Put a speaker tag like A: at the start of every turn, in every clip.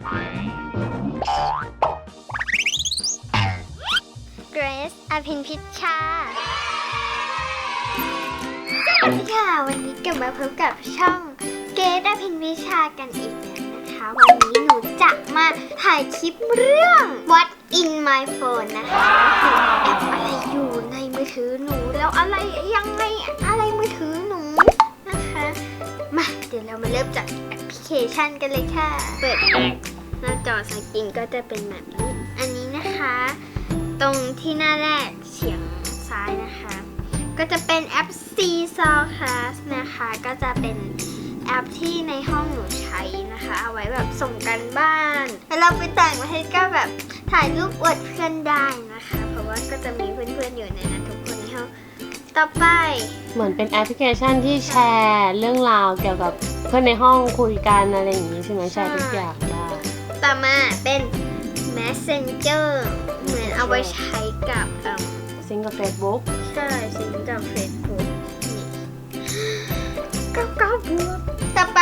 A: เกรซอภินพิชชา สวัสดีค่ะ วันนี้กลับมาพบกับช่องเกรซอภินพิชชากันอีกแล้วนะคะ วันนี้หนูจะมาถ่ายคลิปเรื่อง What in my phone นะคะคือแอปอะไรอยู่ในมือถือหนู แล้วอะไรยังไงอะไรมือถือหนูนะคะ มา เดี๋ยวเรามาเริ่มจากแอปพลิเคชันกันเลยค่ะ เปิด หน้าจอสกรีนก็จะเป็นแบบนี้ อันนี้นะคะ ตรงที่หน้าแรกเฉียงซ้ายนะคะ ก็จะเป็นแอป C s o Class นะคะ ก็จะเป็นแอปที่ในห้องหนูใช้นะคะ เอาไว้แบบส่งกันบ้านเวลาไปต่างประเทศก็แบบถ่ายรูปอวดเพื่อนได้นะคะ เพราะว่าก็จะมีเพื่อนๆอยู่ในนั้นทุกคนในห้องต่อไป
B: เหมือนเป็นแอปพลิเคชันที่แชร์เรื่องราวเกี่ยวกับเพื่อนในห้องคุยกันอะไรอย่างนี้ใช่ไหมแชร์ทุกอย่าง
A: ต่อมาเป็น Messenger เหมือนเอาไว้ใช้กับเอิ่ม
B: ซิงกับ Facebook
A: ใช่สิงกับ Facebook นี่ก็ก็บวกต่อไป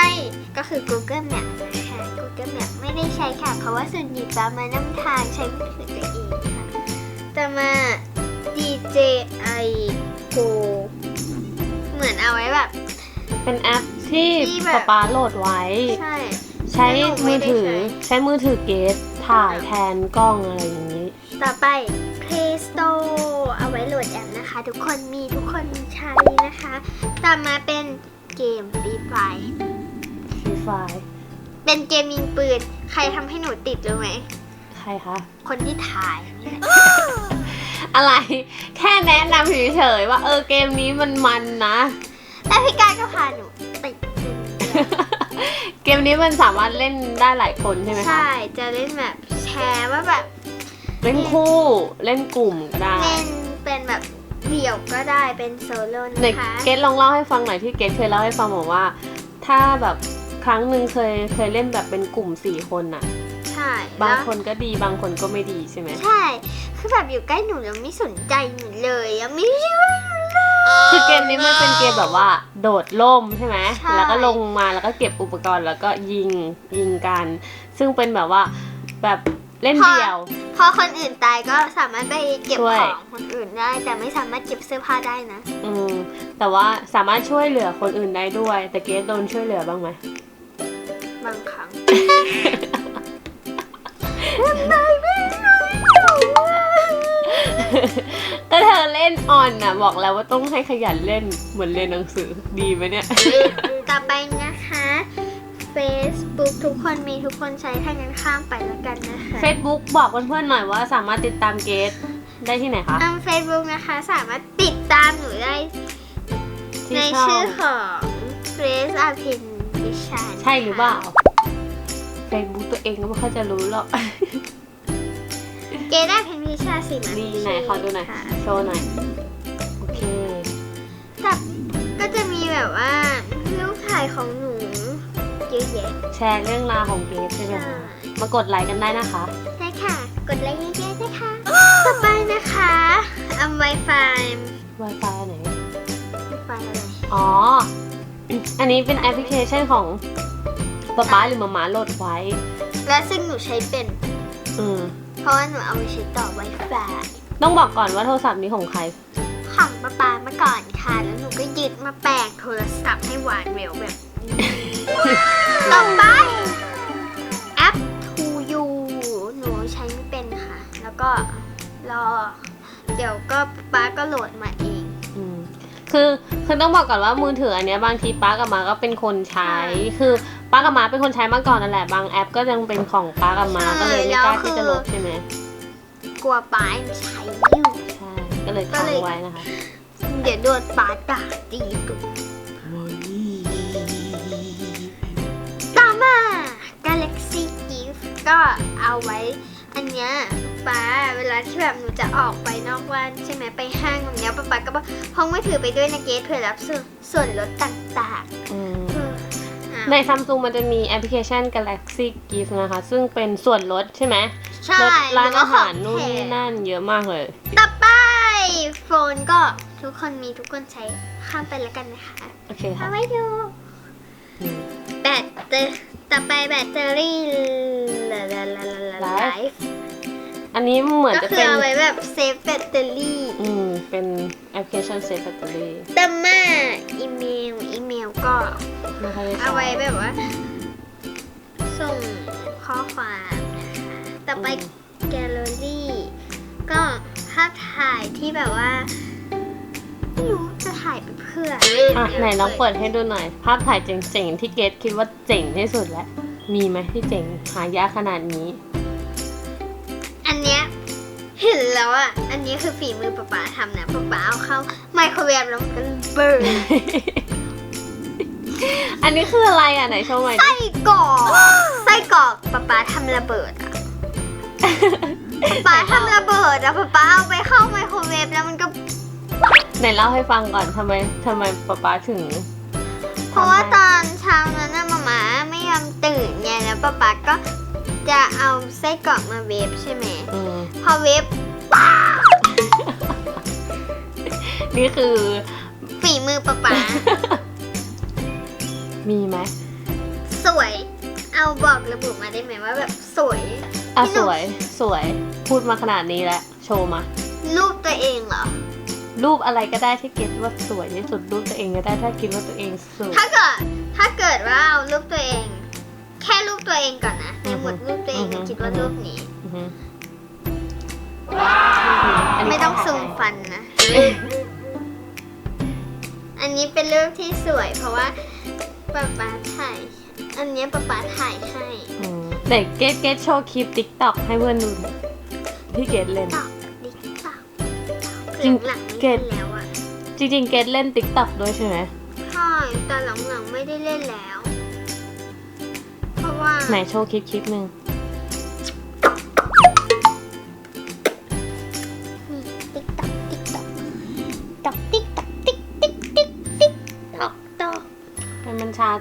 A: ก็คือ Google Map นะคะ Google Map ไม่ได้ใช้ค่ะ เพราะว่าส่วนใหญ่ปามาน้ำทางใช้มือถือตัวเองค่ะต่อมา DJI Go เหมือนเอาไว้แบบ
B: เป็นแอปที่
A: ที่แบบ
B: ป๊าป๊าโหลดไว้
A: ใช่
B: ใช้
A: แล้วหนู
B: มื
A: ไม่
B: อ
A: ได้
B: ถือ
A: ใช้
B: ใช้มือถือเกสถ่ายแทนกล้องอะไรอย่างนี้
A: ต่อไป Play Store เอาไว้โหลดแอปนะคะ ทุกคนมีทุกคนใช้นะคะ ต่อมาเป็นเกม Free Fire
B: ฟรีไฟ
A: เป็นเกมยิงปืน ใครทำให้หนูติดรู้ไหม
B: ใครคะ
A: คนที่ถ่ายนี่แหละ
B: อะไร แค่แนะนำเฉยๆว่าเออเกมนี้มันมันนะ
A: แล้วพี่การก็พาหนูติดจน
B: เกมนี้มันสามารถเล่นได้หลายคนใช่ไหมคะ
A: ใช่ จะเล่นแบบแชร์ว่าแบบ
B: เล่นคู่ เล่นกลุ่มก็ได้
A: เล่นเป็นแบบเดี่ยวก็ได้เป็นโซโล่
B: ไหน
A: นะคะ
B: เกดลองเล่าให้ฟังหน่อยที่เกดเคยเล่าให้ฟังบอกว่า ถ้าแบบครั้งหนึ่งเคยเคยเล่นแบบเป็นกลุ่มสี่คนน่ะ
A: ใช่
B: บาง
A: แล้ว
B: คนก็ดีบางคนก็ไม่ดีใช่ไหม
A: ใช่ คือแบบอยู่ใกล้หนูแล้วไม่สนใจหนูเลยยังไม่ช่วยหนูเลย
B: คือเกมนี้มันเป็นเกมแบบว่า โดดล่มใช่ไหม
A: ใช่
B: แล้วก็ลงมาแล้วก็เก็บอุปกรณ์แล้วก็ยิงยิงกัน ซึ่งเป็นแบบว่าแบบเล่นเดี่ยว
A: พอคนอื่นตายก็สามารถไปเก็บ
B: ช่วย
A: ของคนอื่นได้ แต่ไม่สามารถเก็บเสื้อผ้าได้นะ
B: อืมแต่ว่าสามารถช่วยเหลือคนอื่นได้ด้วย แต่เกดโดนช่วยเหลือบ้างไหม
A: บางครั้ง
B: ก็เธอเล่นออนน่ะ บอกแล้วว่าต้องให้ขยันเล่นเหมือนเรียนหนังสือดีไหมเนี่ย
A: ต่อไปนะคะ Facebook ทุกคนมีทุกคนใช้ถ้างั้นข้ามไปแล้วกันนะคะ
B: Facebook บอกเพื่อนๆหน่อยว่าสามารถติดตามเกดได้ที่ไหนคะ
A: อัน Facebook นะคะสามารถติดตามหนูได้
B: ที่
A: ใน
B: ช่อ
A: ชื่องของ Grace a p i n วิชา
B: ใช่หรือเปล่า Facebook ตัวเองก็ไม่ค่อยจะรู้หรอก
A: เกได้เพนวิ ชาสิมัน
B: นี่ไหนขอดูหน่อย
A: ค่ะ
B: โชว์หน่อย โอเค
A: แต่ก็จะมีแบบว่ารูปถ่ายของหนูเยอะแยะ
B: แชร์เรื่องราวของเกดใช่ไหม
A: ใช่
B: คะมากดไลค์กันได้นะคะ
A: ได้ค่ะ กดไลค์เยอะๆนะคะต่อไปนะคะอัม Wi-Fi
B: Wi-Fi ไหน
A: Wi-Fi อะไร
B: อ๋อ อันนี้เป็นแอปพลิเคชันของป๊าป๊าหรือมาม่าโหลดไว้
A: และซึ่งหนูใช้เป็น
B: อืม
A: เพ ราะว่าหนูเอาไปใช้ต่อ Wi-Fi
B: ต้องบอกก่อนว่าโทรศัพท์นี้ของใคร
A: ของป้าปาเมื่อก่อนค่ะ แล้วหนูก็ยึดมาแปลงโทรศัพท์ให้หวานเร็วแบบนี้ต่อไปแอป To You หนูใช้ไม่เป็นค่ะ แล้วก็รอ เดี๋ยวก็ป้าก็โหลดมาเอง
B: อืมคือคือต้องบอกก่อนว่ามือถืออันเนี้ยบางทีป้ากับมาก็เป็นคนใช้ คือ ป้ากับมาเป็นคนใช้มาก่อนนั่นแหละ บางแอปก็ยังเป็นของป้ากับมา
A: ใช่
B: ก็เลยไม่กล้า
A: แล้วคือ
B: ที่จะโหลดใช่ไหม
A: กลัวป้าไม่ใช้อยู่
B: ใช่ก็เลย
A: ก็
B: ค้าง
A: เลย
B: ไว้นะคะ
A: เดี๋ยวโดนป้าด่าตีกุต่อมา Galaxy Gift ก็เอาไว้ อันเนี้ยป้าเวลาที่แบบหนูจะออกไปนอกบ้านใช่ไหมไปห้างแบบเนี้ยป้าป๊าก็บอกพกมือถือไปด้วยนะเกสเผื่อรับส่วนส่วนลดต่าง
B: อืม
A: ๆเอออะ
B: ในซัมซุงมันจะมีแอปพลิเคชัน Galaxy Gift นะคะ ซึ่งเป็นส่วนลดใช่ไหม
A: ใช่
B: ลดร้านอาหาร
A: แล้วก็
B: นู่น
A: ของแถ
B: นี่
A: ม
B: นั่นเยอะมากเลย
A: ต่อไปโฟนก็ทุกคนมีทุกคนใช้ข้ามไปแล้วกันนะคะ
B: โอเค
A: เอา
B: ค่ะ
A: ไว้ดู
B: อืม
A: แบตเตอร์ต่อไปแบตเตอรี่เหลือ Life
B: อันนี้เหมือน
A: ก็
B: จะ
A: คือ
B: เป็น
A: เอาไว้แบบเซฟแบตเตอรี่
B: อืม เป็นแอปพลิเคชันเซฟแบตเตอรี่
A: แต่มาอีเมล อีเมลก็
B: ไม่ค่อยได้ใช้
A: เอาไว้แบบว่า ส่งข้อความนะคะต่อไปแกลเลอรี่ ก็ภาพถ่ายที่แบบว่าไม่รู้จะถ่ายไปเพื่อ
B: อะไหนลองเปิดให้ดูหน่อย ภาพถ่ายเจ๋งๆที่เกดคิดว่าเจ๋งที่สุดแล้ว มีไหมที่เจ๋งหายากขนาดนี้
A: อันเนี้ยเห็นแล้วอะ อันนี้คือฝีมือป๊าป๊าทำนะป๊าป๊าเอาเข้าไมโครเวฟแล้วมันก็เบิร์น
B: อันนี้คืออะไรอะไหนโชว์หน่อยดิ
A: ไส้กรอกไส้กรอกป๊าป๊าทำระเบิดอะป๊าป๊าทำระเบิดอะป๊าป๊าเอาไปเข้าไมโครเวฟแล้วมันก็
B: ไหนเล่าให้ฟังก่อนทำไมทำไมป๊าป๊าถึง
A: เพราะว่า
B: ทำให้
A: ตอนเช้านั้นน่ะมาม่าไม่ยอมตื่นไงแล้วป๊าป๊าก็จะเอาไส้กรอกมาเวฟใช่ไหม
B: อืม
A: พอเวฟ
B: นี่คือ
A: ฝีมือป๊าป๊า
B: มีไหม
A: สวย เอาบอกระบุมาได้ไหมว่าแบบสวย
B: อะ
A: พี่หนุ่
B: ส
A: ม
B: วยสวย พูดมาขนาดนี้แล้วโชว์มา
A: รูปตัวเองเหรอ
B: รูปอะไรก็ได้ที่เกดว่าสวยที่สุดรูปตัวเองก็ได้ถ้าคิดว่าตัวเองสวย
A: ถ้าเกิดถ้าเกิดว่าเอารูปตัวเอง แค่รูปตัวเองก่อนนะในหมวดรูปตัวเอง
B: อือฮึ
A: หนูคิดว่ารูปนี้
B: อือฮึ
A: ไม่ต้องซูมฟันนะ อันนี้เป็นรูปที่สวยเพราะว่า ป๊าป๊าถ่าย อันเนี้ยป๊าป๊าถ่ายให้
B: อืมไหนเกดเกดโชว์คลิปติ๊กต็อกให้เพื่อนดูหน่อยที่เกดเล่น
A: ตอกดิ๊กตอก
B: จริง
A: หลังๆไม่
B: เก็
A: เล่
B: บ
A: นแล้วอะ
B: จริงๆเกดเล่นติ๊กต็อกด้วยใช่ไหม
A: ใช่แต่หลังๆไม่ได้เล่นแล้ว เพราะว่า
B: ไหนโชว์คลิปคลิปหนึ่ง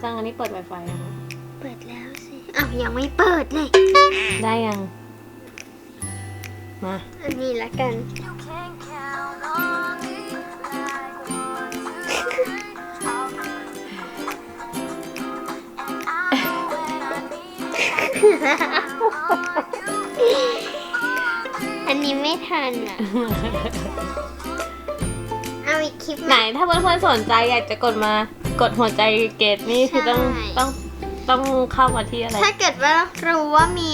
B: จังอันนี้เปิด Wi-Fi อะคะ
A: เปิดแล้วสิอ้าวยังไม่เปิดเลย
B: ได้ยัง มา
A: อันนี้ละกัน อันนี้ไม่ทันอะ เอาอีกคลิป
B: ไหนถ้าเพื่อนๆสนใจอยากจะกดมา กดหัวใจเกดนี่คือต้อง
A: ใช่
B: ต้องต้องเข้ามาที่อะไร
A: ถ้าเกิดว่ารู้ว่ามี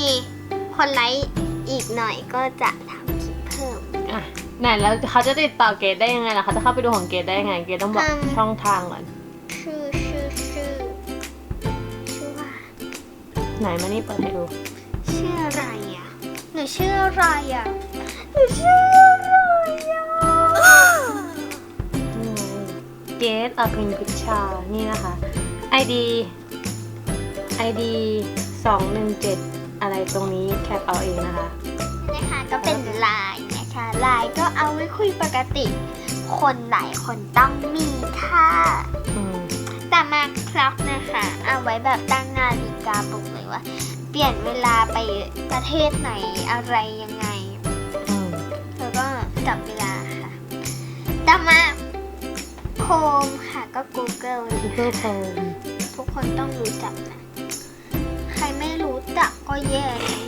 A: คนไลค์อีกหน่อยก็จะทำคลิปเพิ่ม
B: อะไหนแล้วเขาจะติดต่อเกดได้ยังไงล่ะเขาจะเข้าไปดูของเกดได้ยังไง เกดต้องบอก
A: อืม
B: ช่องทางก่อน
A: ชื่อชื่อชื่อชื่อว่า
B: ไหนมานี่เปิดให้ดู
A: ชื่ออะไรอะหนูชื่ออะไรอะหนูชื่ออะไร
B: เกดอภินพิชชานี่นะคะ ID ID 217 อะไรตรงนี้แคปเอาเองนะคะ
A: นะคะก็เป็นไลน์นะคะไลน์ก็เอาไว้คุยปกติ คนหลายคนต้องมีค่ะ
B: อืม
A: แต่มาครับนะคะ เอาไว้แบบตั้งนาฬิกาปลุกเลยว่า เปลี่ยนเวลาไปประเทศไหนอะไรยังไง
B: อืม
A: แล้วก็จับเวลาค่ะ ต่อมา โคมค่ะก็ Google เลย
B: Google Chrome
A: ทุกคนต้องรู้จักนะ ใครไม่รู้จักก็แย่เลย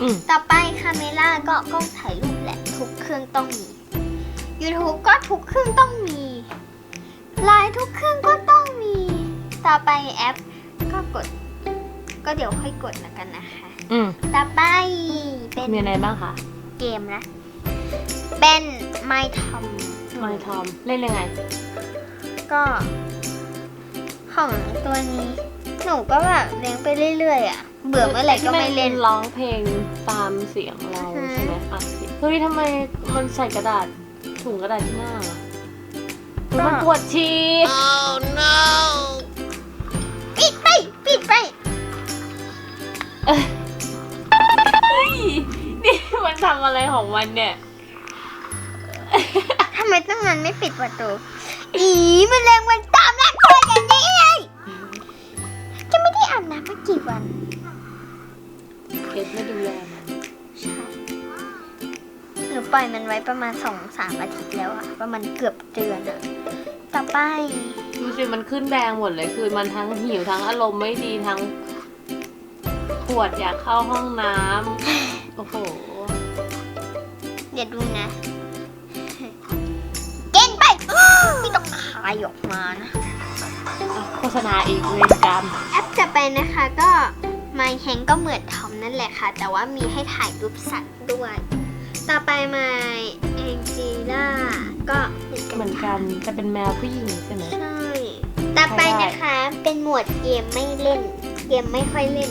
B: อืม
A: ต่อไปคาเมล่าก็กล้องถ่ายรูปแหละ ทุกเครื่องต้องมี YouTube ก็ทุกเครื่องต้องมีไลน์ทุกเครื่องก็ต้องมี ต่อไปแอปก็กด ก็เดี๋ยวค่อยกดแล้วกันนะคะ
B: อืม
A: ต่อไปเป็น
B: มีอะไรบ้างคะ
A: เกมนะ เป็นไมทอ ม
B: มอยทอมเล่นยังไง
A: ก็ของตัวนี้ หนูก็แบบเลี้ยงไปเรื่อยๆอะ เบื่อเมื่อไหร่ก็ไม่เล่น
B: ร้องเพลงตามเสียงเรา
A: อือฮึ
B: ใช่ไหมอัดเสียงเฮ้ยทำไมมันใส่กระดาษถุงกระดาษที่หน้าอะเฮ้ยมันปวดชีส
A: ปิดไปปิดไป
B: เฮ้ยนี่มันทำอะไรของมันเนี่ย
A: ทำ ไมตั้งนานไม่ปิดประตู อีมันแรงวันตามรักคนอย่างนี้ไงจะไม่ได้อาบน้ำมากี่วัน
B: เพชรไม่ดูแลมัน
A: ใช่หนูปล่อยมันไว้ประมาณสองสามอาทิตย์แล้วอะประมาณเกือบเดือนอะต่อไป
B: ดูสิมันขึ้นแดงหมดเลย คือมันทั้งหิวทั้งอารมณ์ไม่ดีทั้งปวดอยากเข้าห้องน้ำโอ้โห
A: เดี๋ยวดูนะายออกมานะ
B: โฆษณาอีกเวรกรรม
A: แอปจะไปนะคะก็ My Hank ก็เหมือนทอมนั่นแหละค่ะ แต่ว่ามีให้ถ่ายรูปสัตว์ด้วย ต่อไป My Angela ก็เหมือนกัน
B: เหมือนกันแต่เป็นแมวผู้หญิงใช่ไหม
A: ใช่ ต่อไปนะคะเป็นหมวดเกมไม่เล่น เกมไม่ค่อยเล่น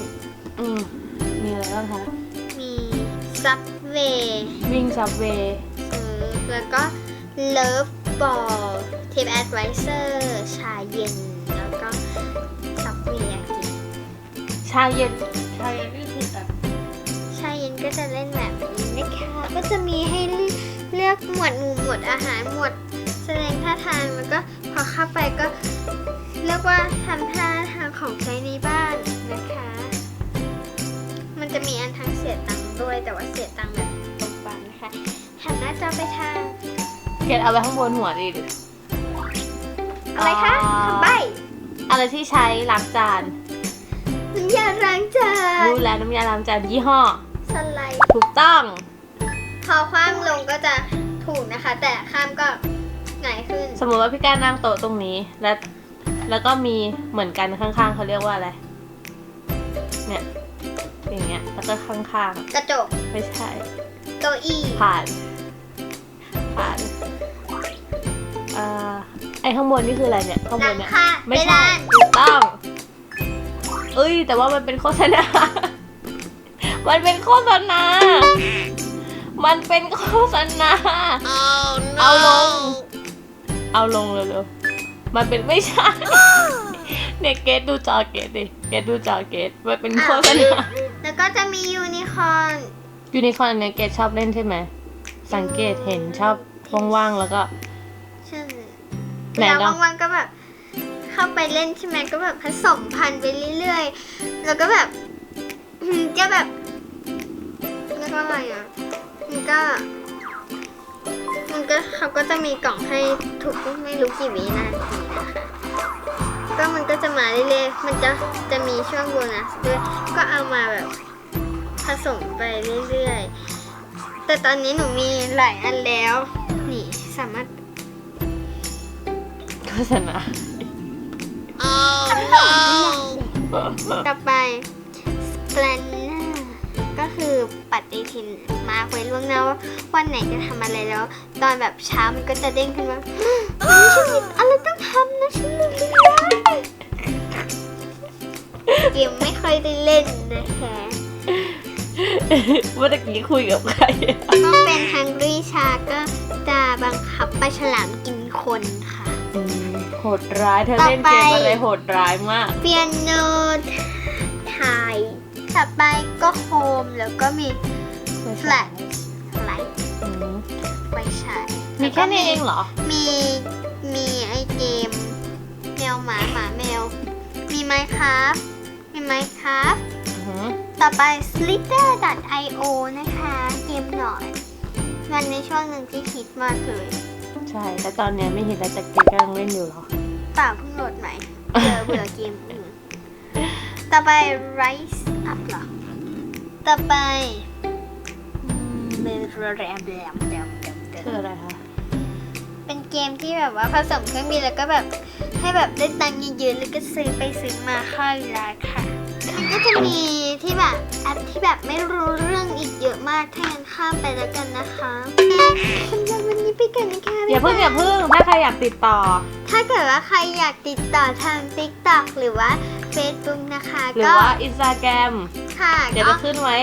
B: อืมมีอะไรบ้างคะ
A: มี Subway
B: วิ่งซับเวย์
A: เออแล้วก็ Love Ball Tip Advisor ชาเย็น แล้วก็ Subway อะกิน
B: ชาเย็นชาเย็นนี่คือแบบ
A: ชาเย็นก็จะเล่นแบบนี้นะคะ ก็จะมีให้เลือกหมวดหมู่หมวดอาหารหมวดแสดงท่าทางแล้วก็พอเข้าไปก็เรียกว่าทำท่าทางของใช้ในบ้านนะคะ มันจะมีอันทั้งเสียตังค์ด้วยแต่ว่าเสียตังค์แบบตรงปันนะคะหันหน้าจอไปทาง
B: เกดเอาไปข้างบนหัวดิดิ
A: อะไรคะ
B: อ๋อ
A: คำใบ้
B: อะไรที่ใช้ล้างจาน
A: น้ำยาล้างจาน
B: รู้แล้วน้ำยาล้างจานยี่ห้อ
A: สไลด์
B: ถูกต้อง
A: พอคว้างลงก็จะถูกนะคะ แต่ข้ามก็หงายขึ้น
B: สมมติว่าพี่การนั่งโต๊ะตรงนี้ แล้วแล้วก็มีเหมือนกันข้างๆเขาเรียกว่าอะไร เนี่ยอย่างเงี้ยแล้วก็ข้าง
A: กระจก
B: ๆไม่ใช่
A: เก้าอี้
B: ผ่าน ผ่าน อ่าไอข้างบนนี่คืออะไรเนี่ยข้าง
A: ห
B: บ
A: ลั
B: น
A: ง
B: เนี่ย
A: คา
B: ไม่
A: เพ
B: ใช่
A: ดาน
B: ถูกต้องเอ้ย แต่ว่ามันเป็นโฆษณา มันเป็นโฆษณา มันเป็นโฆษณา เอาลง เอาลงเร็วๆมันเป็นไม่ใช่เนี่ยเกตดูจอเกตดิเกตดูจอเกตมันเป็นโฆษณา
A: แล้วก็จะมียูนิคอร์น
B: ยูนิคอร์นเนี่ยเกตชอบเล่นใช่ไหม สังเกตเห็นชอบว่างๆแล้วก็
A: ใช่
B: ไหน
A: แล้ว
B: ลอง
A: วันๆก็แบบ เข้าไปเล่นใช่ไหมก็แบบผสมพันธุ์ไปเรื่อยๆ แล้วก็แบบอืมก็แบบเรียกว่าอะไรอะมันก็ มันก็เขาก็จะมีกล่องให้ทุกไม่รู้กี่วินาทีนะคะ ก็มันก็จะมาเรื่อยๆ มันจะจะมีช่วงโบนัสด้วย ก็เอามาแบบผสมไปเรื่อยๆ แต่ตอนนี้หนูมีหลายอันแล้ว นี่สามารถ
B: ษณา
A: ต่อไป splendor ก็คือปฏิทินมาร์คไว้ล่วงหน้าว่าวันไหนจะทำอะไรแล้ว ตอนแบบเช้ามันก็จะเด้งขึ้นว่าวันนี้ฉันมีอะไรต้องทำนะฉันลืมไปแล้วเกมไม่ค่อยได้เล่นนะคะ
B: เมื่อกี้คุยกับใคร
A: ก็เป็น Hungry Shark ก็จะบังคับปลาฉลามกินคนค่ะ
B: อืม โหดร้ายเธอเล่น
A: ต่
B: เก
A: อ
B: ม
A: ไป
B: อะไรโหดร้ายมาก
A: เปียโนไทยต่อไปก็โฮมแล้วก็มี Flash ไลท์
B: อืม
A: ไฟฉาย
B: มีแค่นี้เองเหรอ
A: มีมีไอเกม แมวหมาหมาแมว มีไมค์ครับมีไมค์ครับ
B: อือหือ
A: ต่อไป slither.io นะคะ เกมหนอนมันในช่วงหนึ่งที่ฮิตมากเลย
B: ใช่แต่ตอนเนี้ยไม่เห็นแล้วแต่เกมกำลังเล่นอยู่เหรอ
A: เปล่าเพิ่งโหลดใหม่เบื่อเบื่อเกมอื่นต่อไป Rise Up เหรอ ต่อไปเบลแรมแรมแรมแรมแร
B: คือ
A: ม
B: อะไรคะ
A: เป็นเกมที่แบบว่าผสมเครื่องบินแล้วก็แบบให้แบบได้ตังค์เยอะๆแล้วก็ซื้อไปซื้อมาค่อยราคา มันก็จะมีที่แบบแอปที่แบบไม่รู้เรื่องอีกเยอะมากถ้างั้นข้ามไปแล้วกันนะคะสำหรับวันนี้ไปกันนะคะ
B: อย่าเพิ่งอย่าเพิ่งถ้าใครอยากติดต่อ
A: ถ้าเกิดว่าใครอยากติดต่อทาง TikTok หรือว่า Facebook นะคะ
B: หรือ
A: ก็
B: ว่าอินสตาแกรม
A: ค่ะ
B: เดี๋ยว
A: ก็
B: จะขึ้นไว้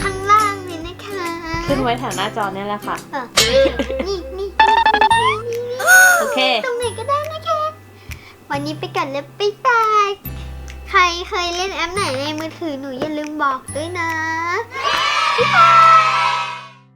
A: ข้างล่างเลยนะคะ
B: ขึ้นไว้แถวหน้าจอเนี่ยแหละค่ะ
A: เออนี่นี่
B: โอเค
A: ตรงไหนก็ได้นะคะ วันนี้ไปกันแล้วไปบาย ใครเคยเล่นแอปไหนในมือถือหนูอย่าลืมบอกด้วยนะบ๊ายบาย